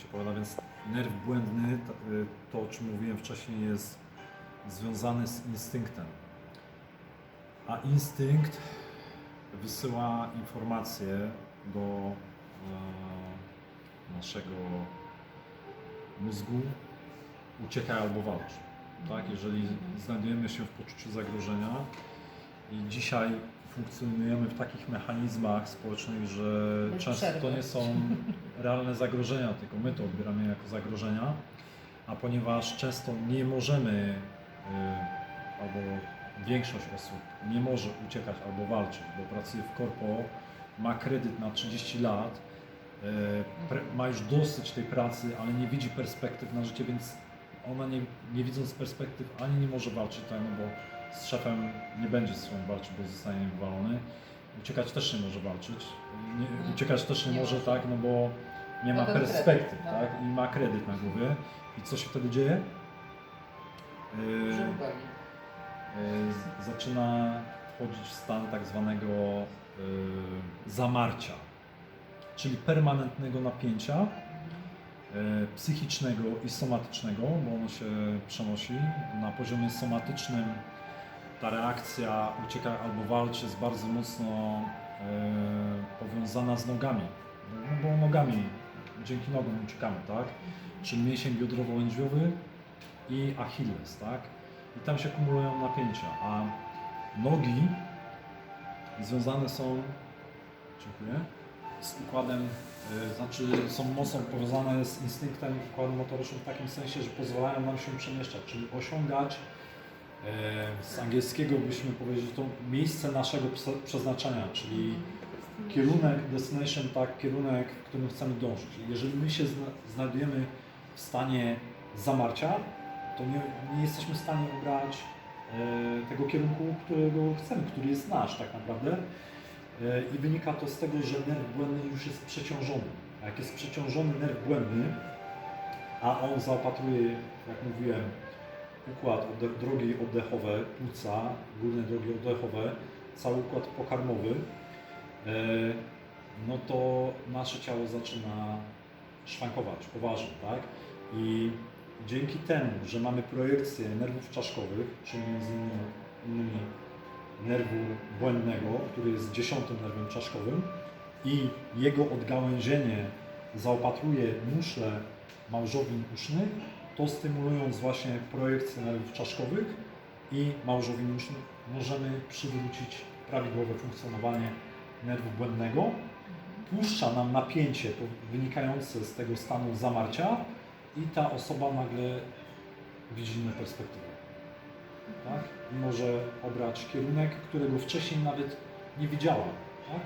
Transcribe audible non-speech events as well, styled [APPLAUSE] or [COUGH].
się powiada, więc nerw błędny, to, y, to o czym mówiłem wcześniej, jest związany z instynktem. A instynkt wysyła informacje do e, naszego mózgu uciekaj albo walcz. Tak? Jeżeli znajdujemy się w poczuciu zagrożenia i dzisiaj funkcjonujemy w takich mechanizmach społecznych, że Bez często to nie są [LAUGHS] realne zagrożenia, tylko my to odbieramy jako zagrożenia, a ponieważ często nie możemy, y, albo większość osób nie może uciekać albo walczyć, bo pracuje w korpo, ma kredyt na 30 lat, y, ma już dosyć tej pracy, ale nie widzi perspektyw na życie, więc ona nie, nie widząc perspektyw ani nie może walczyć, tak, no bo z szefem nie będzie ze sobą walczyć, bo zostanie wywalony. Uciekać też nie może walczyć. Nie, uciekać też nie, Nie może, tak, no bo nie ma perspektyw, kredyt, no. tak, i ma kredyt na głowie. I co się wtedy dzieje? Yy, yy, zaczyna wchodzić w stan tak zwanego yy, zamarcia, czyli permanentnego napięcia yy, psychicznego i somatycznego, bo ono się przenosi. Na poziomie somatycznym ta reakcja ucieka albo walczy jest bardzo mocno yy, powiązana z nogami, no bo nogami, dzięki nogom uciekamy, tak? Czyli mięsień biodrowo-lędźwiowy i Achilles, tak? I tam się kumulują napięcia, a nogi związane są, dziękuję, z układem, y, znaczy są mocno powiązane z instynktem układu motorycznym w takim sensie, że pozwalają nam się przemieszczać, czyli osiągać e, z angielskiego byśmy powiedzieli to miejsce naszego prze- przeznaczenia, czyli kierunek, destination, tak, kierunek, w którym chcemy dążyć. Jeżeli my się zna- znajdujemy w stanie zamarcia, to nie, nie jesteśmy w stanie obrać e, tego kierunku, którego chcemy, który jest nasz tak naprawdę. E, I wynika to z tego, że nerw błędny już jest przeciążony. A jak jest przeciążony nerw błędny, a on zaopatruje, jak mówiłem, układ drogi oddechowe, płuca, górne drogi oddechowe, cały układ pokarmowy, e, no to nasze ciało zaczyna szwankować poważnie, tak? I dzięki temu, że mamy projekcję nerwów czaszkowych, czyli między innymi nerwu błędnego, który jest dziesiątym nerwem czaszkowym i jego odgałęzienie zaopatruje muszle małżowin usznych, to stymulując właśnie projekcję nerwów czaszkowych i małżowin usznych możemy przywrócić prawidłowe funkcjonowanie nerwu błędnego. Puszcza nam napięcie wynikające z tego stanu zamarcia i ta osoba nagle widzi inne perspektywy. Tak? I może obrać kierunek, którego wcześniej nawet nie widziała. Tak?